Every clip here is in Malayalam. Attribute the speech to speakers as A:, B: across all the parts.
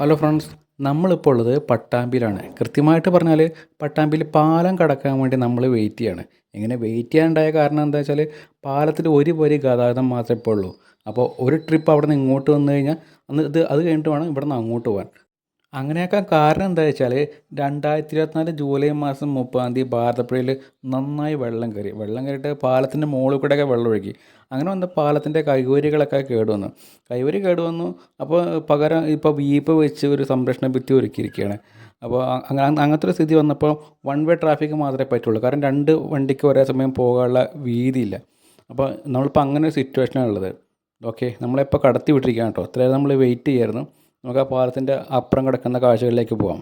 A: ഹലോ ഫ്രണ്ട്സ് നമ്മളിപ്പോൾ ഉള്ളത് പട്ടാമ്പിയിലാണ്. കൃത്യമായിട്ട് പറഞ്ഞാൽ പട്ടാമ്പിയിൽ പാലം കടക്കാൻ വേണ്ടി നമ്മൾ വെയിറ്റ് ചെയ്യാണ്. ഇങ്ങനെ വെയിറ്റ് ചെയ്യാനുണ്ടായ കാരണം എന്താ വെച്ചാൽ പാലത്തിൽ ഒരു വരി ഗതാഗതം മാത്രമേ ഇപ്പോൾ ഉള്ളൂ. അപ്പോൾ ഒരു ട്രിപ്പ് അവിടെ നിന്ന് ഇങ്ങോട്ട് വന്നു കഴിഞ്ഞാൽ അന്ന് ഇത് അത് കഴിഞ്ഞിട്ട് വേണം ഇവിടെ നിന്ന് അങ്ങോട്ട് പോകാൻ. അങ്ങനെയൊക്കെ കാരണം എന്താ വെച്ചാൽ രണ്ടായിരത്തി ഇരുപത്തിനാല് ജൂലൈ മാസം മുപ്പതാം തീയതി ഭാരതപ്പുഴയിൽ നന്നായി വെള്ളം കയറി. വെള്ളം കയറിയിട്ട് പാലത്തിന്റെ മുകളിൽ കൂടെയൊക്കെ വെള്ളം ഒഴുകി. അങ്ങനെ വന്ന പാലത്തിന്റെ കൈവരികളൊക്കെ കേടുവന്നു കൈവരി കേടുവന്നു അപ്പോൾ പകരം ഇപ്പോൾ വീപ്പ് വെച്ച് ഒരു സംരക്ഷണ ഭിത്തി ഒരുക്കിയിരിക്കുകയാണ്. അപ്പോൾ അങ്ങനെ അങ്ങനത്തെ ഒരു സ്ഥിതി വന്നപ്പോൾ വൺ വേ ട്രാഫിക് മാത്രമേ പറ്റുള്ളൂ. കാരണം രണ്ട് വണ്ടിക്ക് ഒരേ സമയം പോകാനുള്ള വീതിയില്ല. അപ്പോൾ നമ്മളിപ്പോൾ അങ്ങനെ ഒരു സിറ്റുവേഷനാണ് ഉള്ളത് ഓക്കെ നമ്മളിപ്പോൾ കടത്തി വിട്ടിരിക്കുകയാണ് കേട്ടോ. ഇത്രയും നമ്മൾ വെയിറ്റ് ചെയ്യായിരുന്നു. നമുക്ക് ആ പാലത്തിന്റെ അപ്പുറം കിടക്കുന്ന കാഴ്ചകളിലേക്ക് പോകാം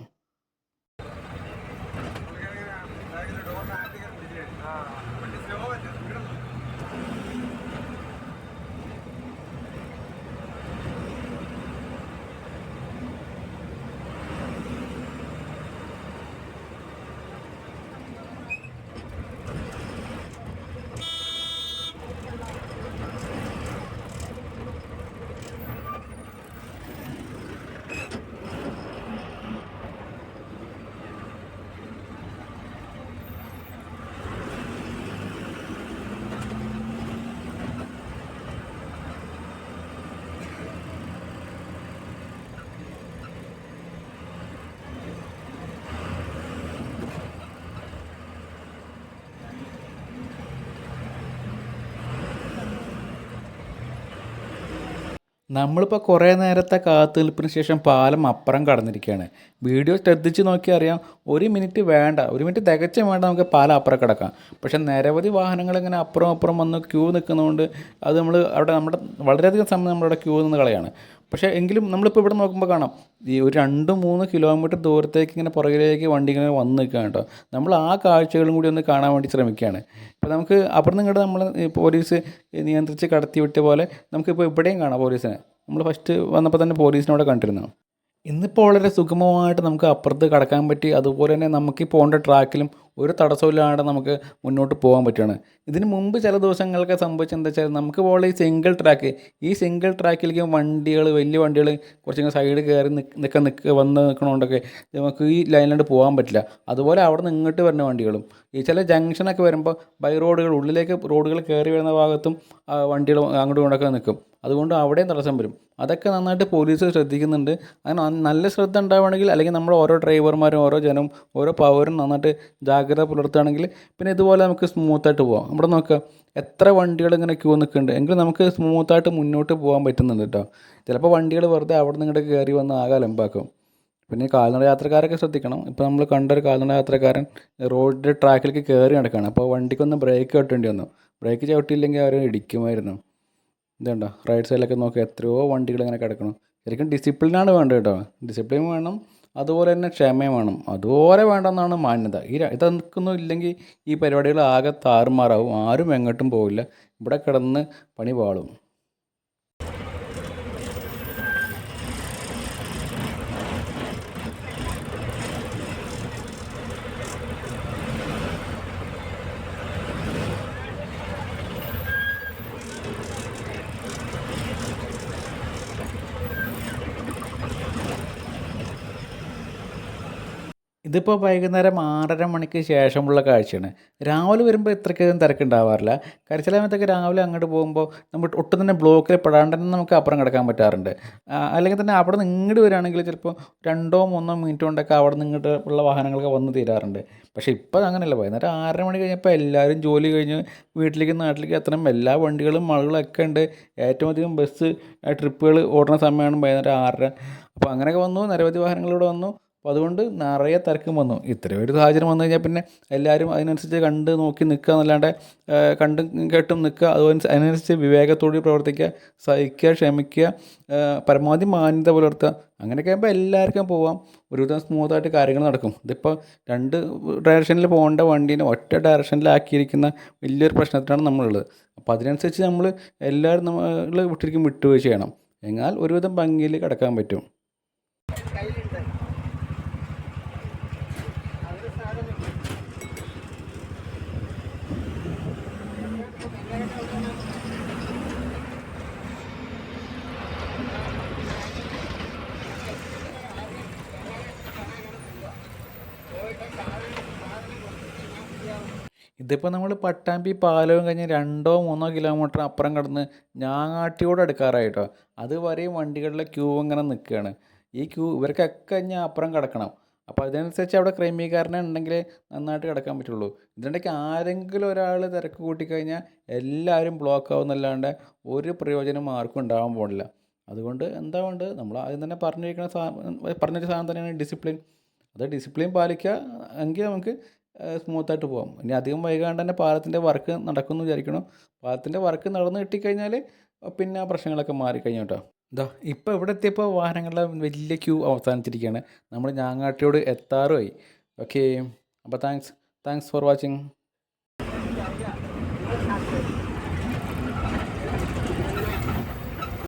A: നമ്മളിപ്പോൾ കുറേ നേരത്തെ കാത്തുനിൽപ്പിന് ശേഷം പാലം അപ്പുറം കടന്നിരിക്കുകയാണ്. വീഡിയോ ശ്രദ്ധിച്ച് നോക്കിയാൽ അറിയാം ഒരു മിനിറ്റ് വേണ്ട ഒരു മിനിറ്റ് തികച്ചും വേണ്ട നമുക്ക് പാലം അപ്പുറം കിടക്കാം. പക്ഷേ നിരവധി വാഹനങ്ങൾ ഇങ്ങനെ അപ്പുറം അപ്പുറം വന്ന് ക്യൂ നിൽക്കുന്നതുകൊണ്ട് അത് നമ്മൾ അവിടെ നമ്മുടെ വളരെയധികം സമയം നമ്മളവിടെ ക്യൂ നിന്ന് കളയാണ്. പക്ഷേ എങ്കിലും നമ്മളിപ്പോൾ ഇവിടെ നോക്കുമ്പോൾ കാണാം. ഈ ഒരു രണ്ട് മൂന്ന് കിലോമീറ്റർ ദൂരത്തേക്ക് ഇങ്ങനെ പുറകിലേക്ക് വണ്ടി ഇങ്ങനെ വന്ന് നിൽക്കുകയാണ് കേട്ടോ. നമ്മൾ ആ കാഴ്ചകളും കൂടി ഒന്ന് കാണാൻ വേണ്ടി ശ്രമിക്കുകയാണ്. ഇപ്പോൾ നമുക്ക് നിന്ന് ഇങ്ങോട്ട് നമ്മൾ പോലീസ് നിയന്ത്രിച്ച് കടത്തി വിട്ട പോലെ നമുക്കിപ്പോൾ ഇവിടെയും കാണാം പോലീസിനെ. നമ്മൾ ഫസ്റ്റ് വന്നപ്പോൾ തന്നെ പോലീസിനെ അവിടെ കണ്ടിരുന്നു ഇന്നിപ്പോൾ വളരെ സുഗമമായിട്ട് നമുക്ക് അപ്പുറത്ത് കടക്കാൻ പറ്റി. അതുപോലെ തന്നെ നമുക്ക് പോകേണ്ട ട്രാക്കിലും ഒരു തടസ്സമില്ലാതെ നമുക്ക് മുന്നോട്ട് പോകാൻ പറ്റുകയാണ് ഇതിന് മുമ്പ് ചില ദിവസങ്ങളൊക്കെ സംഭവിച്ചത് എന്താ വെച്ചാൽ നമുക്ക് പോലെ ഈ സിംഗിൾ ട്രാക്ക് ഈ സിംഗിൾ ട്രാക്കിലേക്ക് വണ്ടികൾ വലിയ വണ്ടികൾ കുറച്ചിങ്ങനെ സൈഡ് കയറി നിൽക്കാൻ നിൽക്കുക വന്ന് നിൽക്കണോണ്ടൊക്കെ നമുക്ക് ഈ ലൈനിലോട്ട് പോകാൻ പറ്റില്ല. അതുപോലെ അവിടെ നിന്ന് ഇങ്ങോട്ട് വരുന്ന വണ്ടികളും. ഈ ചില ജംഗ്ഷനൊക്കെ വരുമ്പോൾ ബൈ റോഡുകൾ ഉള്ളിലേക്ക് റോഡുകൾ കയറി വരുന്ന ഭാഗത്തും വണ്ടികൾ അങ്ങോട്ടും ഇങ്ങോട്ടൊക്കെ നിൽക്കും അതുകൊണ്ട് അവിടെയും തടസ്സം വരും. അതൊക്കെ നന്നായിട്ട് പോലീസ് ശ്രദ്ധിക്കുന്നുണ്ട്. അങ്ങനെ നല്ല ശ്രദ്ധ ഉണ്ടാവുകയാണെങ്കിൽ അല്ലെങ്കിൽ നമ്മൾ ഓരോ ഡ്രൈവർമാരും ഓരോ ജനവും ഓരോ പൗരനും നന്നായിട്ട് ജാഗ്രത പുലർത്തുകയാണെങ്കിൽ പിന്നെ ഇതുപോലെ നമുക്ക് സ്മൂത്തായിട്ട് പോകാം ഇവിടെ നോക്കുക എത്ര വണ്ടികൾ ഇങ്ങനെ ക്യൂ നിൽക്കുന്നുണ്ട്. എങ്കിലും നമുക്ക് സ്മൂത്തായിട്ട് മുന്നോട്ട് പോകാൻ പറ്റുന്നുണ്ട് കേട്ടോ ചിലപ്പോൾ വണ്ടികൾ വെറുതെ അവിടെ നിന്ന് ഇങ്ങോട്ട് കയറി വന്ന് ആകെ അലമ്പാക്കും. പിന്നെ കാൽനട യാത്രക്കാരൊക്കെ ശ്രദ്ധിക്കണം. ഇപ്പോൾ നമ്മൾ കണ്ട ഒരു കാൽനട യാത്രക്കാരൻ റോഡിന്റെ ട്രാക്കിലേക്ക് കയറി നടക്കുകയാണ് അപ്പോൾ വണ്ടിക്കൊന്ന് ബ്രേക്ക് ചവിട്ടേണ്ടി വന്നു. ബ്രേക്ക് ചവിട്ടിയില്ലെങ്കിൽ അവർ ഇടിക്കുമായിരുന്നു. ഇതുണ്ടോ? റൈറ്റ് സൈഡിലൊക്കെ നോക്കുക എത്രയോ വണ്ടികൾ ഇങ്ങനെ കിടക്കണം. ശരിക്കും ഡിസിപ്ലിനാണ് വേണ്ടത് കേട്ടോ ഡിസിപ്ലിൻ വേണം. അതുപോലെ തന്നെ ക്ഷമയും വേണം. അതുപോലെ വേണ്ടെന്നാണ് മാന്യത. ഈ ഇതൊന്നും ഇല്ലെങ്കിൽ ഈ പരിപാടികൾ ആകെ താറുമാറാവും. ആരും എങ്ങോട്ടും പോവില്ല. ഇവിടെ കിടന്ന് പണി പാളും. ഇതിപ്പോൾ വൈകുന്നേരം ആറര മണിക്ക് ശേഷമുള്ള കാഴ്ചയാണ്. രാവിലെ വരുമ്പോൾ ഇത്രയ്ക്കധികം തിരക്കുണ്ടാവാറില്ല. കാരണം ചില സമയത്തൊക്കെ രാവിലെ അങ്ങോട്ട് പോകുമ്പോൾ നമ്മൾ ഒട്ടും തന്നെ ബ്ലോക്കിൽ പെടാണ്ട് തന്നെ നമുക്ക് അപ്പുറം കിടക്കാൻ പറ്റാറുണ്ട്. അല്ലെങ്കിൽ തന്നെ അവിടെ നിന്ന് ഇങ്ങോട്ട് വരികയാണെങ്കിൽ ചിലപ്പോൾ രണ്ടോ മൂന്നോ മിനിറ്റ് കൊണ്ടൊക്കെ അവിടെ നിന്ന് ഇങ്ങോട്ട് ഉള്ള വാഹനങ്ങളൊക്കെ വന്ന് തീരാറുണ്ട്. പക്ഷേ ഇപ്പോൾ അങ്ങനെയല്ല. വൈകുന്നേരം ആറര മണി കഴിഞ്ഞപ്പോൾ എല്ലാവരും ജോലി കഴിഞ്ഞ് വീട്ടിലേക്ക് നാട്ടിലേക്ക് എത്തണം. എല്ലാ വണ്ടികളും ആളുകളൊക്കെ ഉണ്ട്. ഏറ്റവും അധികം ബസ് ട്രിപ്പുകൾ ഓടുന്ന സമയമാണ് വൈകുന്നേരം ആറര. അപ്പോൾ അങ്ങനെയൊക്കെ വന്നു. നിരവധി വാഹനങ്ങളിവിടെ വന്നു. അപ്പോൾ അതുകൊണ്ട് നിറയെ തിരക്കും വന്നു. ഇത്രയും ഒരു സാഹചര്യം വന്നു കഴിഞ്ഞാൽ പിന്നെ എല്ലാവരും അതിനനുസരിച്ച് കണ്ട് നോക്കി നിൽക്കുക എന്നല്ലാണ്ട് കണ്ടും കേട്ടും നിൽക്കുക. അതുപോലെ അതിനനുസരിച്ച് വിവേകത്തോടെ പ്രവർത്തിക്കുക സഹിക്കുക ക്ഷമിക്കുക പരമാവധി മാന്യത പുലർത്തുക. അങ്ങനെയൊക്കെ ആകുമ്പോൾ എല്ലാവർക്കും പോവാം. ഒരുവിധം സ്മൂത്തായിട്ട് കാര്യങ്ങൾ നടക്കും. ഇതിപ്പോൾ രണ്ട് ഡയറക്ഷനിൽ പോകേണ്ട വണ്ടീനെ ഒറ്റ ഡയറക്ഷനിലാക്കിയിരിക്കുന്ന വലിയൊരു പ്രശ്നത്തിലാണ് നമ്മളുള്ളത്. അപ്പോൾ അതിനനുസരിച്ച് നമ്മൾ എല്ലാവരും നമ്മൾ വിട്ടിരിക്കും വിട്ടുവീഴ്ച ചെയ്യണം. എന്നാൽ ഒരുവിധം ഭംഗിയിൽ കിടക്കാൻ പറ്റും. ഇതിപ്പോൾ നമ്മൾ പട്ടാമ്പി പാലവും കഴിഞ്ഞ് രണ്ടോ മൂന്നോ കിലോമീറ്റർ അപ്പുറം കടന്ന് ഞാങ്ങാട്ടിയോട് അടുക്കാറായിട്ടോ. അതുവരെയും വണ്ടികളിലെ ക്യൂ ഇങ്ങനെ നിൽക്കുകയാണ് ഈ ക്യൂ ഇവർക്കൊക്കെ ഇനി അപ്പുറം കിടക്കണം. അപ്പോൾ അതിനനുസരിച്ച് അവിടെ ക്രമീകരണം ഉണ്ടെങ്കിൽ നന്നായിട്ട് കിടക്കാൻ പറ്റുള്ളൂ. ഇതിനിടയ്ക്ക് ആരെങ്കിലും ഒരാൾ തിരക്ക് കൂട്ടിക്കഴിഞ്ഞാൽ എല്ലാവരും ബ്ലോക്ക് ആവുന്നല്ലാണ്ട് ഒരു പ്രയോജനം ആർക്കും ഉണ്ടാവാൻ പോകുന്നില്ല അതുകൊണ്ട് എന്താ കൊണ്ട് നമ്മൾ ആദ്യം തന്നെ പറഞ്ഞിരിക്കുന്ന സാ പറഞ്ഞൊരു സാധനം തന്നെയാണ് ഡിസിപ്ലിൻ അത് ഡിസിപ്ലിൻ പാലിക്കുക എങ്കിൽ നമുക്ക് സ്മൂത്തായിട്ട് പോകാം ഇനി അധികം വൈകാണ്ട് തന്നെ പാലത്തിന്റെ വർക്ക് നടക്കുമെന്ന് വിചാരിക്കണം പാലത്തിന്റെ വർക്ക് നടന്ന് കിട്ടിക്കഴിഞ്ഞാൽ പിന്നെ ആ പ്രശ്നങ്ങളൊക്കെ മാറിക്കഴിഞ്ഞു കേട്ടോ. ഇതാ ഇപ്പോൾ ഇവിടെ എത്തിയപ്പോൾ വാഹനങ്ങളുടെ വലിയ ക്യൂ അവസാനിച്ചിരിക്കുകയാണ്. നമ്മൾ ഞാങ്ങാട്ടിയോട് എത്താറുമായി. ഓക്കെ അപ്പോൾ താങ്ക്സ് താങ്ക്സ് ഫോർ വാച്ചിങ്